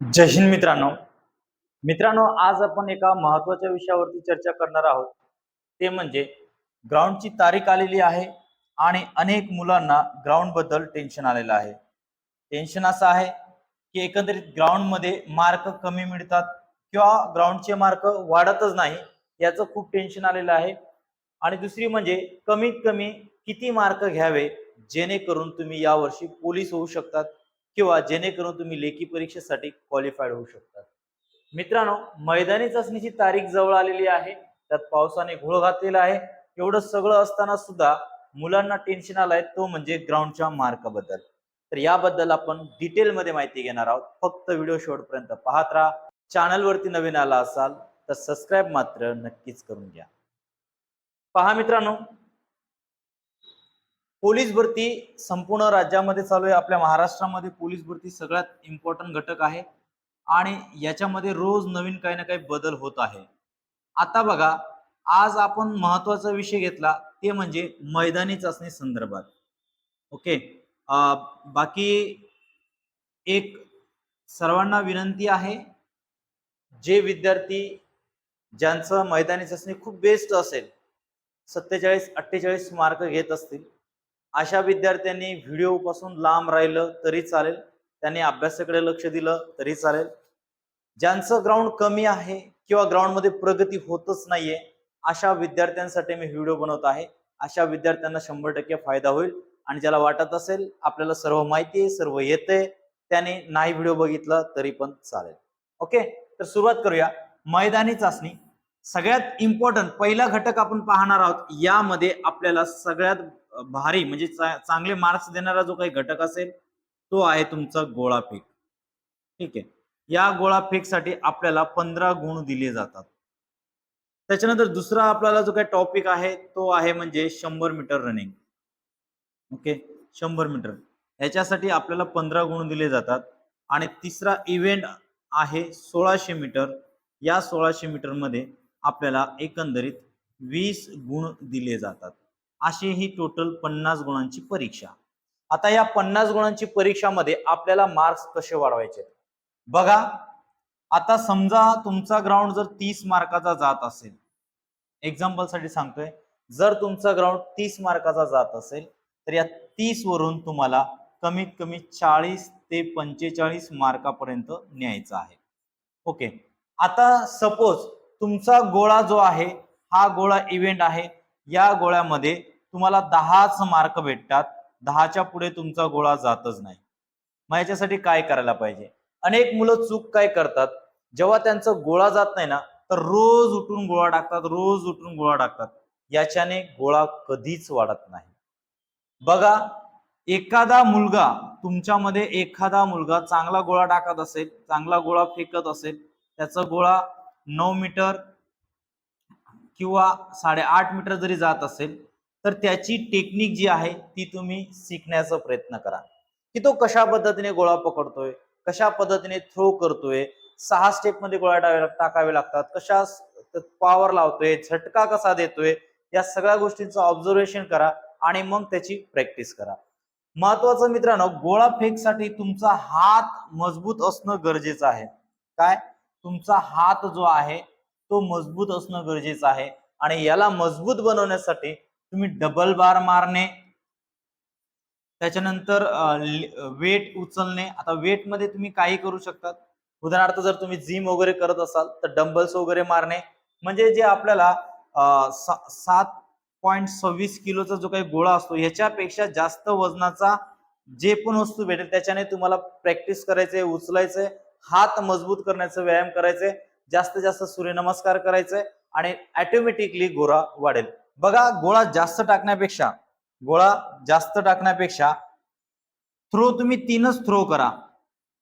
जय हिंद मित्रांनो. मित्रांनो आज आपण एका महत्त्वाच्या विषयावरती चर्चा करणार आहोत. ते म्हणजे ग्राउंडची तारीख आलेली आहे आणि अनेक मुलांना ग्राउंडबद्दल टेन्शन आलेलं आहे. टेन्शन असं आहे की एकंदरीत ग्राउंडमध्ये मार्क कमी मिळतात किंवा ग्राउंडचे मार्क वाढतच नाही याचं खूप टेन्शन आलेलं आहे. आणि दुसरी म्हणजे कमीत कमी किती मार्क घ्यावे जेणेकरून तुम्ही यावर्षी पोलीस होऊ शकतात. किंवा जेणेकरून तुम्ही लेखी परीक्षेसाठी क्वालिफाईड होऊ शकता मित्रांनो मैदानी चाचणीची तारीख जवळ आलेली आहे. त्यात पावसाने घोळ घातलेला आहे. एवढं सगळं असताना सुद्धा मुलांना टेन्शन आलंय. तो म्हणजे ग्राउंडच्या मार्काबद्दल तर याबद्दल आपण डिटेलमध्ये माहिती घेणार आहोत. फक्त व्हिडिओ शेवटपर्यंत पाहत राहा. चॅनलवरती नवीन आला असाल तर सबस्क्राईब मात्र नक्कीच करून घ्या. पहा मित्रांनो पोलीस भरती संपूर्ण राज्यामध्ये चालू आहे. आपल्या महाराष्ट्रामध्ये पोलीस भरती सगळ्यात इम्पॉर्टंट घटक आहे. आणि याच्यामध्ये रोज नवीन काही ना काही बदल होत आहे. आता बघा आज आपण महत्त्वाचा विषय घेतला ते म्हणजे मैदानी चाचणी संदर्भात. ओके? बाकी एक सर्वांना विनंती आहे जे विद्यार्थी ज्यांचं मैदानी चाचणी खूप बेस्ट असेल सत्तेचाळीस अठ्ठेचाळीस मार्क घेत असतील अशा विद्यार्थ्यांनी व्हिडिओ पासून लांब राहिलं तरी चालेल. त्यांनी अभ्यासाकडे लक्ष दिलं तरी चालेल. ज्यांचं ग्राउंड कमी आहे किंवा ग्राउंडमध्ये प्रगती होतच नाहीये अशा विद्यार्थ्यांसाठी मी व्हिडिओ बनवत आहे. अशा विद्यार्थ्यांना शंभर टक्के फायदा होईल. आणि ज्याला वाटत असेल आपल्याला सर्व माहिती आहे सर्व येते त्याने नाही व्हिडिओ बघितला तरी पण चालेल. ओके? तर सुरुवात करूया. मैदानी चाचणी. सगळ्यात इम्पॉर्टंट पहिला घटक आपण पाहणार आहोत यामध्ये आपल्याला सगळ्यात भारी म्हणजे चा- चांगले मार्क्स देणारा जो काही घटक असेल तो आहे तुमचा गोळा फेक. ठीक आहे? या गोळा फेकसाठी आपल्याला पंधरा गुण दिले जातात. त्याच्यानंतर दुसरा आपल्याला जो काही टॉपिक आहे तो आहे म्हणजे शंभर मीटर रनिंग ओके शंभर मीटर याच्यासाठी आपल्याला पंधरा गुण दिले जातात. आणि तिसरा इव्हेंट आहे सोळाशे मीटर या सोळाशे मीटरमध्ये आपल्याला एकंदरीत वीस गुण दिले जातात. अशी ही टोटल पन्नास गुणांची परीक्षा. आता या पन्नास गुणांची परीक्षामध्ये आपल्याला मार्क्स कसे वाढवायचे? बघा आता समजा तुमचा ग्राउंड जर तीस मार्काचा जात असेल एक्झाम्पलसाठी सांगतोय जर तुमचा ग्राउंड तीस मार्काचा जात असेल तर या तीस वरून तुम्हाला कमीत कमी चाळीस ते पंचेचाळीस मार्कापर्यंत न्यायचा आहे. ओके. आता सपोज तुमचा गोळा जो आहे हा गोळा इव्हेंट आहे या गोळ्यामध्ये तुम्हाला दहाच मार्क भेटतात. दहाच्या पुढे तुमचा गोळा जातच नाही. मग याच्यासाठी काय करायला पाहिजे? अनेक मुलं चूक काय करतात? जेव्हा त्यांचा गोळा जात नाही ना तर रोज उठून गोळा टाकतात रोज उठून गोळा टाकतात. याच्याने गोळा कधीच वाढत नाही. बघा एखादा मुलगा तुमच्यामध्ये एखादा मुलगा चांगला गोळा टाकत असेल चांगला गोळा फेकत असेल त्याचा गोळा नऊ मीटर किंवा साडेआठ मीटर जरी जात असेल तर त्याची टेक्निक जी आहे ती तुम्ही शिकण्याचा प्रयत्न करा. की तो कशा पद्धतीने गोळा पकडतोय कशा पद्धतीने थ्रो करतोय सहा स्टेपमध्ये गोळा टाकावे टाकावे लागतात कशा पॉवर लावतोय झटका कसा देतोय या सगळ्या गोष्टींचं ऑब्झर्वेशन करा आणि मग त्याची प्रॅक्टिस करा. महत्वाचं मित्रांनो गोळा फेकसाठी तुमचा हात मजबूत असणं गरजेचं आहे. काय? तुमचा हात जो आहे तो मजबूत असणं गरजेचं आहे. आणि याला मजबूत बनवण्यासाठी तुम्ही डबल बार मारणे. त्याच्यानंतर वेट उचलणे. आता वेटमध्ये तुम्ही काही करू शकतात उदाहरणार्थ जर तुम्ही जिम वगैरे करत असाल तर डंबल्स वगैरे मारणे. म्हणजे जे आपल्याला सात पॉईंट सव्वीस किलोचा जो काही गोळा असतो ह्याच्यापेक्षा जास्त वजनाचा जे पण वस्तू भेटेल त्याच्याने तुम्हाला प्रॅक्टिस करायचंय उचलायचंय. हात मजबूत करण्याचा व्यायाम करायचंय. जास्तीत जास्त सूर्यनमस्कार करायचंय. आणि ऑटोमॅटिकली गोळा वाढेल. बघा गोळा जास्त टाकण्यापेक्षा गोळा जास्त टाकण्यापेक्षा थ्रो तुम्ही तीनच थ्रो करा.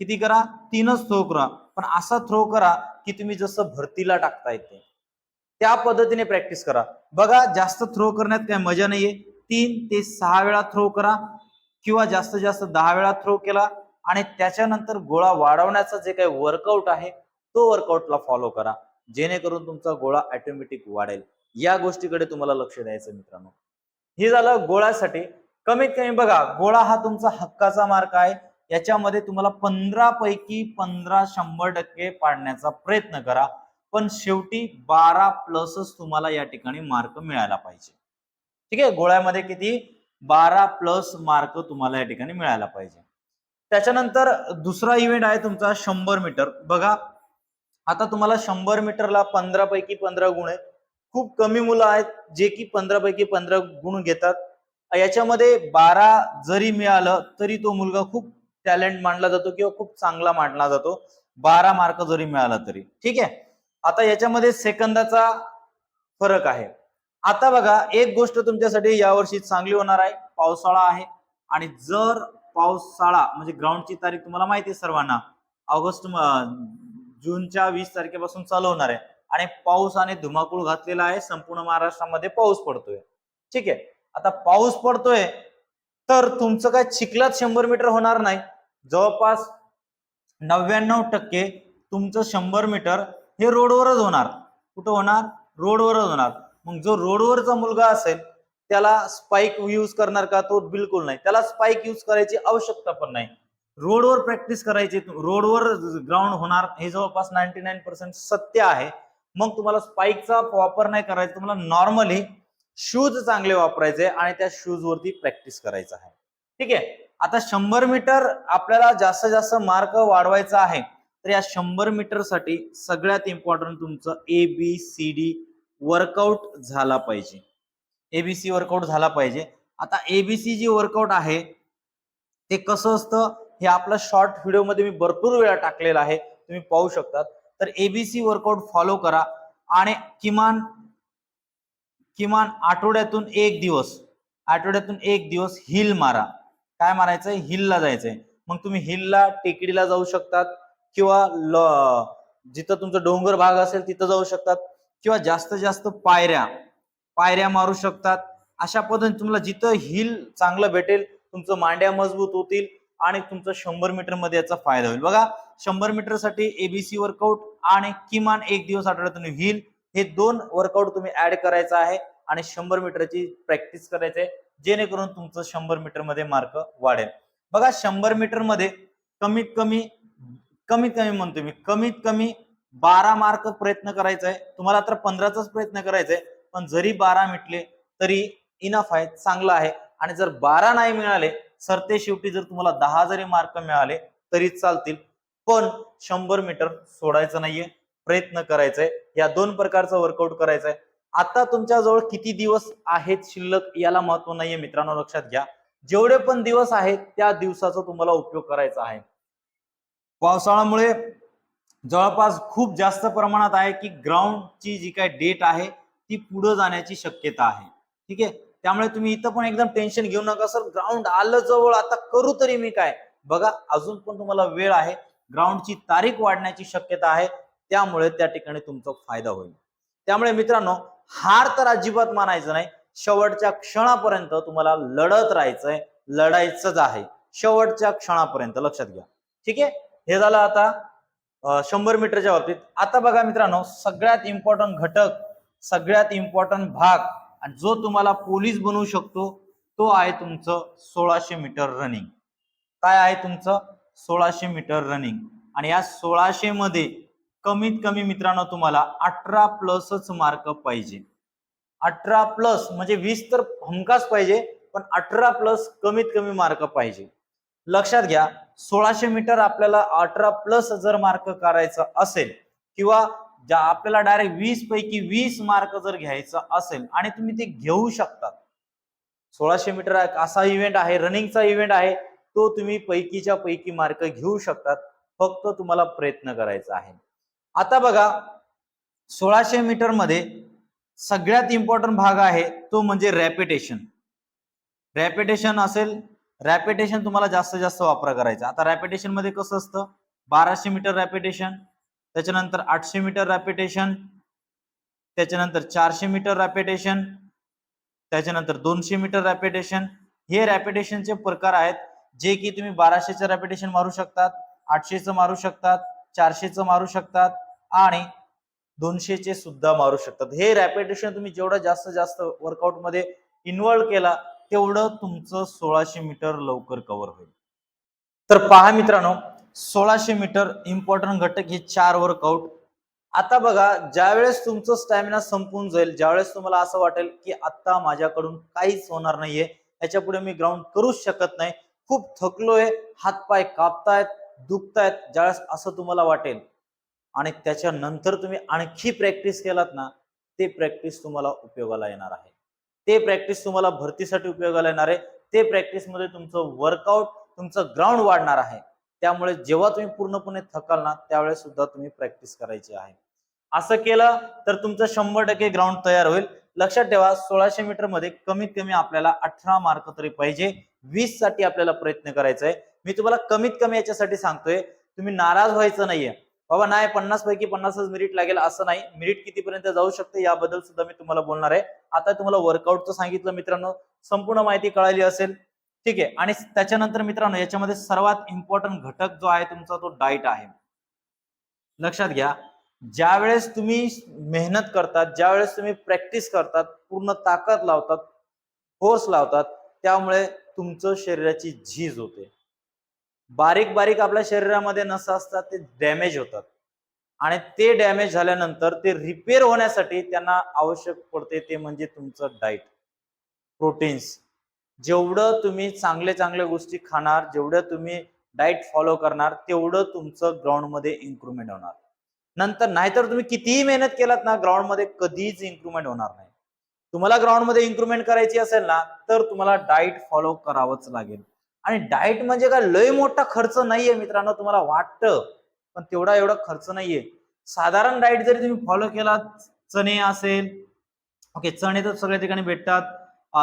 किती करा? तीनच थ्रो करा. पण असा थ्रो करा की तुम्ही जसं भरतीला टाकता येते त्या पद्धतीने प्रॅक्टिस करा. बघा जास्त थ्रो करण्यात काही मजा नाहीये. तीन ते सहा वेळा थ्रो करा किंवा जास्तीत जास्त दहा वेळा थ्रो केला आणि त्याच्यानंतर गोळा वाढवण्याचा जे काही वर्कआउट आहे तो वर्कआउटला फॉलो करा. जेणेकरून तुमचा गोळा ऑटोमॅटिक वाढेल. या गोष्टीकडे तुम्हाला लक्ष द्यायचं मित्रांनो. हे झालं गोळ्यासाठी. कमीत कमी बघा गोळा हा तुमचा हक्काचा मार्क आहे. याच्यामध्ये तुम्हाला पंधरा पैकी पंधरा शंभर टक्के पाडण्याचा प्रयत्न करा. पण शेवटी बारा प्लसच तुम्हाला या ठिकाणी मार्क मिळायला पाहिजे. ठीक आहे? गोळ्यामध्ये किती? बारा प्लस मार्क तुम्हाला या ठिकाणी मिळायला पाहिजे. त्याच्यानंतर दुसरा इव्हेंट आहे तुमचा शंभर मीटर. बघा आता तुम्हाला शंभर मीटरला पंधरा पैकी पंधरा गुण आहे खूप कमी मुलं आहेत जे की पंधरा पैकी पंधरा गुण घेतात. याच्यामध्ये बारा जरी मिळालं तरी तो मुलगा खूप टॅलेंट मानला जातो किंवा खूप चांगला मानला जातो. बारा मार्क जरी मिळाला तरी. ठीक आहे? आता याच्यामध्ये सेकंदाचा फरक आहे. आता बघा एक गोष्ट तुमच्यासाठी यावर्षी चांगली होणार आहे. पावसाळा आहे. आणि जर पावसाळा म्हणजे ग्राउंडची तारीख तुम्हाला माहिती आहे सर्वांना. ऑगस्ट जूनच्या वीस तारखेपासून चालू होणार आहे. आणि पावसाने धुमाकूळ घातलेला आहे संपूर्ण महाराष्ट्रामध्ये पाऊस पडतोय. ठीक आहे? आता पाऊस पडतोय तर तुमचं काय चिखलात शंभर मीटर होणार नाही. जवळपास नव्याण्णव टक्के तुमचं शंभर मीटर हे रोडवरच होणार. कुठं होणार? रोडवरच होणार. मग जो रोडवरचा मुलगा असेल त्याला स्पाईक यूज करणार का? तो बिलकुल नाही. त्याला स्पाइक यूज करायची आवश्यकता पण नाही. रोडवर प्रॅक्टिस करायची रोडवर ग्राउंड होणार. हे जवळपास नाईन्टी नाईन पर्सेंट सत्य आहे. मग तुम्हाला स्पाइकचा वापर नाही करायचा तुम्हाला नॉर्मली शूज चांगले वापरायचे आणि त्या शूज वरती प्रॅक्टिस करायचं आहे. ठीक आहे? आता शंभर मीटर आपल्याला जास्तीत जास्त मार्क वाढवायचा आहे तर या शंभर मीटरसाठी सगळ्यात इम्पॉर्टंट तुमचं A B C D workout झाला पाहिजे. एबीसी वर्कआउट झाला पाहिजे. आता एबीसी जी वर्कआउट आहे ते कसं असतं? हे आपला शॉर्ट व्हिडिओमध्ये मी भरपूर वेळा टाकलेलं आहे. तुम्ही पाहू शकतात. तर एबीसी वर्कआउट फॉलो करा. आणि किमान किमान आठवड्यातून एक दिवस आठवड्यातून एक दिवस हिल मारा. काय मारायचंय? हिलला जायचंय. मग तुम्ही हिलला टेकडीला जाऊ शकतात किंवा ल- जिथं तुमचं डोंगर भाग असेल तिथं जाऊ शकतात किंवा जास्तीत जास्त पायऱ्या पायऱ्या मारू शकतात. अशा पद्धतीने तुम्हाला जिथं हिल चांगलं भेटेल तुमचं मांड्या मजबूत होतील. आणि तुमचं शंभर मीटरमध्ये याचा फायदा होईल. बघा शंभर मीटरसाठी एबीसी वर्कआउट आणि किमान एक दिवस आठवड्यातून हिल हे दोन वर्कआउट तुम्ही ऍड करायचं आहे आणि शंभर मीटरची प्रॅक्टिस करायची आहे जेणेकरून तुमचं शंभर मीटरमध्ये मार्क वाढेल. बघा शंभर मीटरमध्ये कमीत कमी कमीत कमी म्हणतो मी कमीत कमी बारा मार्क प्रयत्न करायचा आहे. तुम्हाला तर पंधराचाच प्रयत्न करायचा आहे पण जरी बारा मिटले तरी इनफ आहे चांगलं आहे. आणि जर बारा नाही मिळाले सरते शेवटी जर तुम्हाला दहा जरी मार्क मिळाले तरी चालतील. पण शंभर मीटर सोडायचं नाहीये प्रयत्न करायचाय. या दोन प्रकारचा वर्कआउट करायचंय. आता तुमच्याजवळ किती दिवस आहेत शिल्लक याला महत्त्व नाहीये मित्रांनो लक्षात घ्या. जेवढे पण दिवस आहेत त्या दिवसाचा तुम्हाला उपयोग करायचा आहे. पावसाळ्यामुळे जवळपास खूप जास्त प्रमाणात आहे की ग्राउंडची जी काय डेट आहे ती पुढे जाण्याची शक्यता आहे. ठीक आहे? त्यामुळे तुम्ही इथं पण एकदम टेन्शन घेऊ नका सर ग्राउंड आलं जवळ आता करू तरी मी काय? बघा अजून पण तुम्हाला वेळ आहे. ग्राउंडची तारीख वाढण्याची शक्यता आहे. त्यामुळे त्या ठिकाणी तुमचा फायदा होईल. त्यामुळे मित्रांनो हार तर अजिबात मानायचं नाही. शेवटच्या क्षणापर्यंत तुम्हाला लढत राहायचंय लढायचंच आहे. शेवटच्या क्षणापर्यंत लक्षात घ्या. ठीक आहे? हे झालं आता शंभर मीटरच्या बाबतीत. आता बघा मित्रांनो सगळ्यात इम्पॉर्टंट घटक सगळ्यात इम्पॉर्टंट भाग आणि जो तुम्हाला पोलीस बनवू शकतो तो आहे तुमचं सोळाशे मीटर रनिंग काय आहे तुमचं? सोळाशे मीटर रनिंग आणि या सोळाशे मध्ये कमीत कमी मित्रांनो तुम्हाला अठरा प्लसच मार्क पाहिजे. अठरा प्लस म्हणजे वीस तर हमखास पाहिजे पण अठरा प्लस कमीत कमी मार्क पाहिजे. लक्षात घ्या सोळाशे मीटर आपल्याला अठरा प्लस जर मार्क करायचं असेल किंवा ज्या आपल्याला डायरेक्ट वीस पैकी वीस मार्क जर घ्यायचं असेल आणि तुम्ही ते घेऊ शकतात. सोळाशे मीटर असा इव्हेंट आहे रनिंगचा इव्हेंट आहे तो तुम्ही पैकीच्या पैकी मार्क घेऊ शकतात. फक्त तुम्हाला प्रयत्न करायचा आहे. आता बघा सोळाशे मीटरमध्ये सगळ्यात इम्पॉर्टंट भाग आहे तो म्हणजे रॅपिटेशन रॅपिटेशन असेल रॅपिटेशन तुम्हाला जास्तीत जास्त वापर करायचा. आता रॅपिटेशनमध्ये कसं असतं? बाराशे मीटर रॅपिटेशन त्याच्यानंतर आठशे मीटर रॅपिटेशन त्याच्यानंतर चारशे मीटर रॅपिटेशन त्याच्यानंतर दोनशे मीटर रॅपिटेशन हे रॅपिटेशनचे प्रकार आहेत जे की तुम्ही बाराशेचं रॅपिटेशन मारू शकतात आठशेचं मारू शकतात चारशेचं मारू शकतात आणि दोनशेचे सुद्धा मारू शकतात. हे रॅपिटेशन तुम्ही जेवढं जास्त जास्त वर्कआउटमध्ये केला तेवढं तुमचं सोळाशे मीटर लवकर कव्हर होईल. तर पहा मित्रांनो सोळाशे मीटर इम्पॉर्टंट घटक हे चार वर्कआउट आता बघा ज्यावेळेस तुमचं स्टॅमिना संपून जाईल ज्यावेळेस तुम्हाला असं वाटेल की आता माझ्याकडून काहीच होणार नाहीये याच्यापुढे मी ग्राउंड करूच शकत नाही. खूप थकलोय हातपाय कापतायत दुखतायत ज्यावेळेस असं तुम्हाला वाटेल. आणि त्याच्यानंतर तुम्ही आणखी प्रॅक्टिस केलात ना ते प्रॅक्टिस तुम्हाला उपयोगाला येणार आहे. ते प्रॅक्टिस तुम्हाला भरतीसाठी उपयोगाला येणार आहे. ते प्रॅक्टिसमध्ये तुमचं वर्कआउट तुमचं ग्राउंड वाढणार आहे. त्यामुळे जेव्हा तुम्ही पूर्णपणे थकाल ना त्यावेळेस सुद्धा तुम्ही प्रॅक्टिस करायची आहे. असं केलं तर तुमचं शंभर टक्के ग्राउंड तयार होईल. लक्षात ठेवा सोळाशे मीटरमध्ये कमीत कमी आपल्याला अठरा मार्क तरी पाहिजे. वीससाठी आपल्याला प्रयत्न करायचा आहे. मी तुम्हाला कमीत कमी याच्यासाठी सांगतोय तुम्ही नाराज व्हायचं नाहीये. बाबा नाही पन्नास पैकी पन्नासच मेरिट लागेल असं नाही. मेरिट कितीपर्यंत जाऊ शकते याबद्दल सुद्धा मी तुम्हाला बोलणार आहे. आता तुम्हाला वर्कआउटचं सांगितलं मित्रांनो. संपूर्ण माहिती कळाली असेल. ठीक आहे. आणि त्याच्यानंतर मित्रांनो याच्यामध्ये सर्वात इम्पॉर्टंट घटक जो आहे तुमचा तो डाईट आहे. लक्षात घ्या. ज्यावेळेस तुम्ही मेहनत करतात ज्यावेळेस तुम्ही प्रॅक्टिस करतात पूर्ण ताकद लावतात फोर्स लावतात त्यामुळे तुमचं शरीराची झीज होते. बारीक बारीक आपल्या शरीरामध्ये नसा असतात ते डॅमेज होतात. आणि ते डॅमेज झाल्यानंतर ते रिपेअर होण्यासाठी त्यांना आवश्यक पडते ते म्हणजे तुमचं डाईट प्रोटीन्स जेवढं तुम्ही चांगले चांगल्या गोष्टी खाणार जेवढं तुम्ही डाएट फॉलो करणार तेवढं तुमचं ग्राउंडमध्ये इम्प्रुव्हमेंट होणार. नंतर नाहीतर तुम्ही कितीही मेहनत केलात ना ग्राउंडमध्ये कधीच इम्प्रुव्हमेंट होणार नाही. तुम्हाला ग्राउंडमध्ये इम्प्रुव्हमेंट करायची असेल ना तर तुम्हाला डाएट फॉलो करावंच लागेल. आणि डाएट म्हणजे काय? लय मोठा खर्च नाहीये मित्रांनो तुम्हाला वाटतं पण तेवढा एवढा खर्च नाहीये. साधारण डाएट जरी तुम्ही फॉलो केला चणे असेल ओके चणे तर सगळ्या ठिकाणी भेटतात.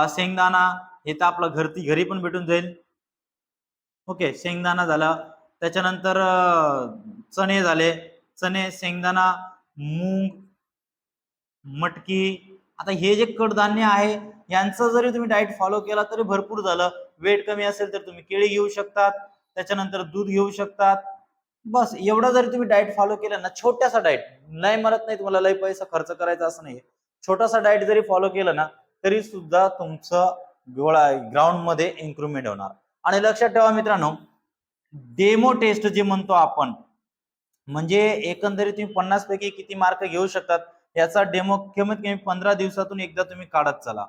शेंगदाणा हे तर आपलं घरती घरी पण भेटून जाईल. ओके शेंगदाणा झाला. त्याच्यानंतर चणे झाले. चणे शेंगदाणा मूग मटकी. आता हे जे कडधान्य आहे यांचं जरी तुम्ही डाएट फॉलो केला तरी भरपूर झालं. वेट कमी असेल तर तुम्ही केळी घेऊ शकतात. त्याच्यानंतर दूध घेऊ शकतात. बस एवढं जरी तुम्ही डाएट फॉलो केला ना छोटासा डाएट नाही म्हणत नाही तुम्हाला लय पैसा खर्च करायचा असं नाही छोटासा डाएट जरी फॉलो केला ना तरी सुद्धा तुमचं गोळा ग्राउंडमध्ये होणार. आणि लक्षात ठेवा मित्रांनो डेमो टेस्ट जे म्हणतो आपण म्हणजे एकंदरीत तुम्ही पन्नास पैकी किती मार्क घेऊ शकतात याचा डेमो कमीत कमी पंधरा दिवसातून एकदा तुम्ही काढत चला.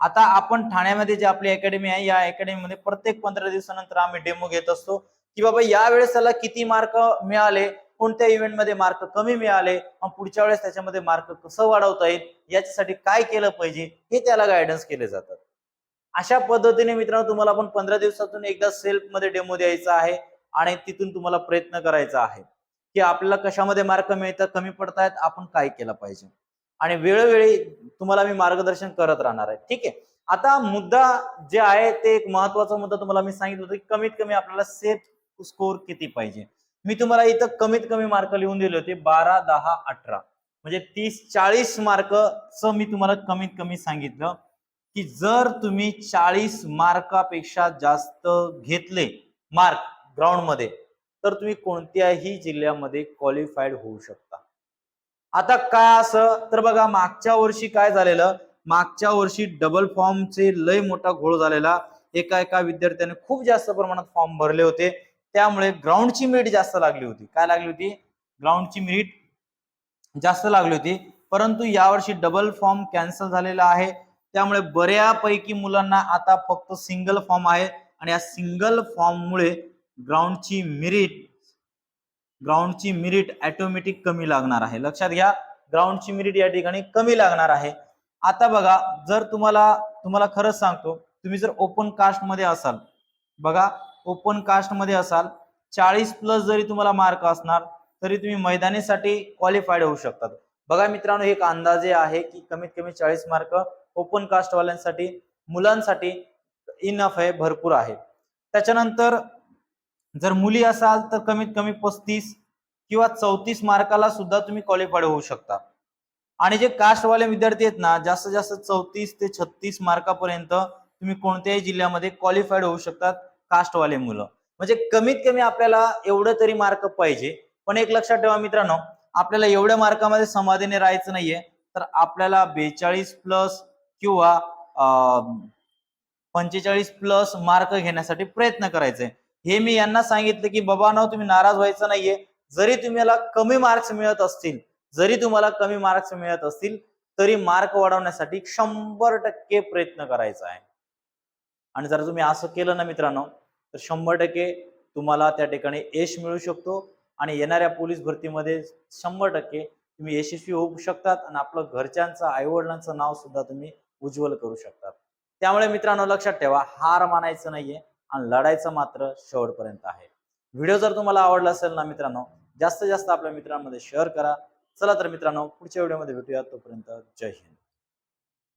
आता आपण ठाण्यामध्ये जे आपली अकॅडमी आहे या अकॅडमीमध्ये प्रत्येक पंधरा दिवसानंतर आम्ही डेमो घेत असतो की बाबा यावेळेस त्याला किती मार्क मिळाले कोणत्या इव्हेंटमध्ये मार्क कमी मिळाले मग पुढच्या वेळेस त्याच्यामध्ये मार्क कसं वाढवता येईल याच्यासाठी काय केलं पाहिजे हे त्याला गायडन्स केले जातात. अशा पद्धतीने मित्रांनो तुम्हाला पण पंधरा दिवसातून एकदा सेल्फमध्ये डेमो द्यायचा आहे आणि तिथून तुम्हाला प्रयत्न करायचा आहे की आपल्याला कशामध्ये मार्क मिळतात कमी पडतायत आपण काय केलं पाहिजे. आणि वेळोवेळी तुम्हाला मी मार्गदर्शन करत राहणार आहे. ठीक आहे? आता मुद्दा जे आहे ते एक महत्त्वाचा मुद्दा तुम्हाला मी सांगितलं होतं की कमीत कमी आपल्याला सेफ स्कोर किती पाहिजे? मी तुम्हाला इथं कमीत कमी मार्क लिहून दिले होते बारा दहा अठरा. म्हणजे तीस चाळीस मार्कचं मी तुम्हाला कमीत कमी सांगितलं. की जर तुम्ही चाळीस मार्कापेक्षा जास्त घेतले मार्क ग्राउंडमध्ये तर तुम्ही कोणत्याही जिल्ह्यामध्ये क्वालिफाईड होऊ शकता. आता काय असं? तर बघा मागच्या वर्षी काय झालेलं? मागच्या वर्षी डबल फॉर्मचे लय मोठा घोळ झालेला. एका एका विद्यार्थ्याने खूप जास्त प्रमाणात फॉर्म भरले होते. त्यामुळे ग्राउंडची मेरिट जास्त लागली होती. काय लागली होती? ग्राउंडची मेरिट जास्त लागली होती. परंतु यावर्षी डबल फॉर्म कॅन्सल झालेला आहे. त्यामुळे बऱ्यापैकी मुलांना आता फक्त सिंगल फॉर्म आहे. आणि या सिंगल फॉर्ममुळे ग्राउंडची मिरिट ग्राउंडची मिरिट ऑटोमॅटिक कमी लागणार आहे. लक्षात घ्या ग्राउंडची मिरिट या ठिकाणी कमी लागणार आहे. आता बघा जर तुम्हाला तुम्हाला खरंच सांगतो तुम्ही जर ओपन कास्टमध्ये असाल बघा ओपन कास्टमध्ये असाल चाळीस प्लस जरी तुम्हाला मार्क असणार तरी तुम्ही मैदानीसाठी क्वालिफाईड होऊ शकतात. बघा मित्रांनो एक अंदाजे आहे की कमीत कमी चाळीस मार्क ओपन कास्टवाल्यांसाठी मुलांसाठी इनफ आहे भरपूर आहे. त्याच्यानंतर जर मुली असाल तर कमीत कमी पस्तीस किंवा चौतीस मार्काला सुद्धा तुम्ही क्वालिफाईड होऊ शकता. आणि जे कास्टवाले विद्यार्थी आहेत ना जास्तीत जास्त चौतीस ते छत्तीस मार्कापर्यंत तुम्ही कोणत्याही जिल्ह्यामध्ये क्वालिफाईड होऊ शकतात कास्टवाले मुलं. म्हणजे कमीत कमी आपल्याला एवढं तरी मार्क पाहिजे. पण एक लक्षात ठेवा मित्रांनो आपल्याला एवढ्या मार्कामध्ये समाधीने राहायचं नाहीये. तर आपल्याला बेचाळीस प्लस किंवा पंचेचाळीस प्लस मार्क घेण्यासाठी प्रयत्न करायचे. हे मी यांना सांगितलं की बाबा ना तुम्ही नाराज व्हायचं नाहीये. जरी तुम्हाला कमी मार्क्स मिळत असतील जरी तुम्हाला कमी मार्क्स मिळत असतील तरी मार्क वाढवण्यासाठी शंभर टक्के प्रयत्न करायचा आहे. आणि जर तुम्ही असं केलं ना मित्रांनो तर शंभर टक्के तुम्हाला त्या ठिकाणी यश मिळू शकतो आणि येणाऱ्या पोलीस भरतीमध्ये शंभर टक्के तुम्ही यशस्वी होऊ शकतात आणि आपलं घरच्यांचं आईवडिलांचं नाव सुद्धा तुम्ही उज्ज्वल करू शकतात. त्यामुळे मित्रांनो लक्षात ठेवा हार मानायचं नाहीये आणि लढायचं मात्र शेवटपर्यंत आहे. व्हिडिओ जर तुम्हाला आवडला असेल ना मित्रांनो जास्तीत जास्त आपल्या मित्रांमध्ये शेअर करा. चला तर मित्रांनो पुढच्या व्हिडिओमध्ये भेटूया. तोपर्यंत जय हिंद.